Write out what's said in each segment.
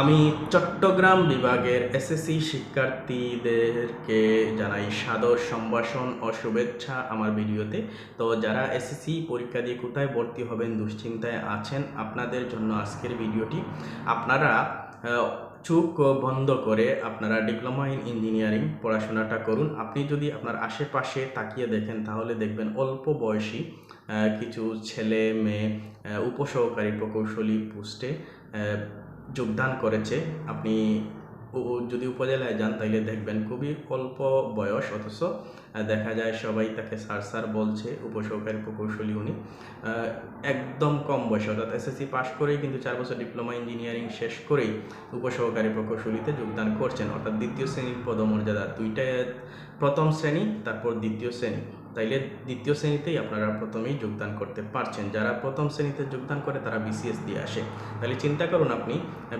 আমি চট্টগ্রাম বিভাগের এসএসসি শিক্ষার্থীদেরকে জানাই সাদর সম্ভাষণ ও শুভেচ্ছা আমার ভিডিওতে। তো যারা এসএসসি পরীক্ষা দিয়ে কোথায় ভর্তি হবেন, দুশ্চিন্তায় আছেন, আপনাদের জন্য আজকের ভিডিওটি আপনারা চোখ বন্ধ করে আপনারা ডিপ্লোমা ইন ইঞ্জিনিয়ারিং পড়াশোনাটা করুন। আপনি যদি আপনার আশেপাশে তাকিয়ে দেখেন, তাহলে দেখবেন অল্প বয়সী কিছু ছেলে, মেয়ে উপসহকারী প্রকৌশলী পোস্টে যোগদান করেছে। আপনি যদি উপজেলায় যান তাইলে দেখবেন খুবই অল্প বয়স অথচ দেখা যায় সবাই তাকে স্যার স্যার বলছে, উপসহকারী প্রকৌশলী উনি। একদম কম বয়স, অর্থাৎ এসএসসি পাশ করেই কিন্তু চার বছর ডিপ্লোমা ইঞ্জিনিয়ারিং শেষ করেই উপসহকারী প্রকৌশলীতে যোগদান করছেন। অর্থাৎ দ্বিতীয় শ্রেণির পদমর্যাদা দুইটা প্রথম শ্রেণি, তারপর দ্বিতীয় শ্রেণি। তাইলে দ্বিতীয় শ্রেণীতেই আপনারা প্রথমেই যোগদান করতে পারছেন। যারা প্রথম শ্রেণীতে যোগদান করে, তারা বিসিএস দিয়ে আসে। তাহলে চিন্তা করুন আপনি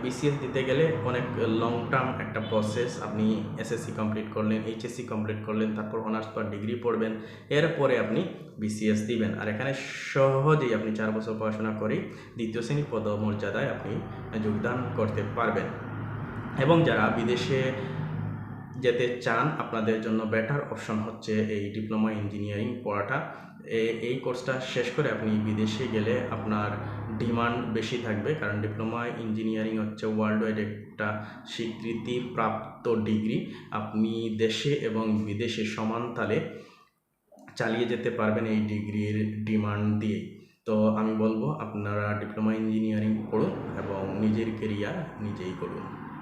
বিসিএস দিতে গেলে অনেক লং টার্ম একটা প্রসেস আপনি এসএসসি কমপ্লিট করলেন এইচএসসি কমপ্লিট করলেন, তারপর অনার্স বা ডিগ্রি পড়বেন, এরপরে আপনি বিসিএস দিবেন। আর এখানে সহজেই আপনি চার বছর পড়াশোনা করেই দ্বিতীয় শ্রেণির পদমর্যাদায় আপনি যোগদান করতে পারবেন। এবং যারা বিদেশে যেতে চান, আপনাদের জন্য বেটার অপশন হচ্ছে এই ডিপ্লোমা ইঞ্জিনিয়ারিং পড়াটা। এই কোর্সটা শেষ করে আপনি বিদেশে গেলে আপনার ডিমান্ড বেশি থাকবে, কারণ ডিপ্লোমা ইঞ্জিনিয়ারিং হচ্ছে ওয়ার্ল্ড ওয়াইড একটা স্বীকৃতি প্রাপ্ত ডিগ্রি আপনি দেশে এবং বিদেশে সমান তালে চালিয়ে যেতে পারবেন এই ডিগ্রির ডিমান্ড দিয়েই তো আমি বলব, আপনারা ডিপ্লোমা ইঞ্জিনিয়ারিং পড়ুন এবং নিজের কেরিয়ার নিজেই করুন।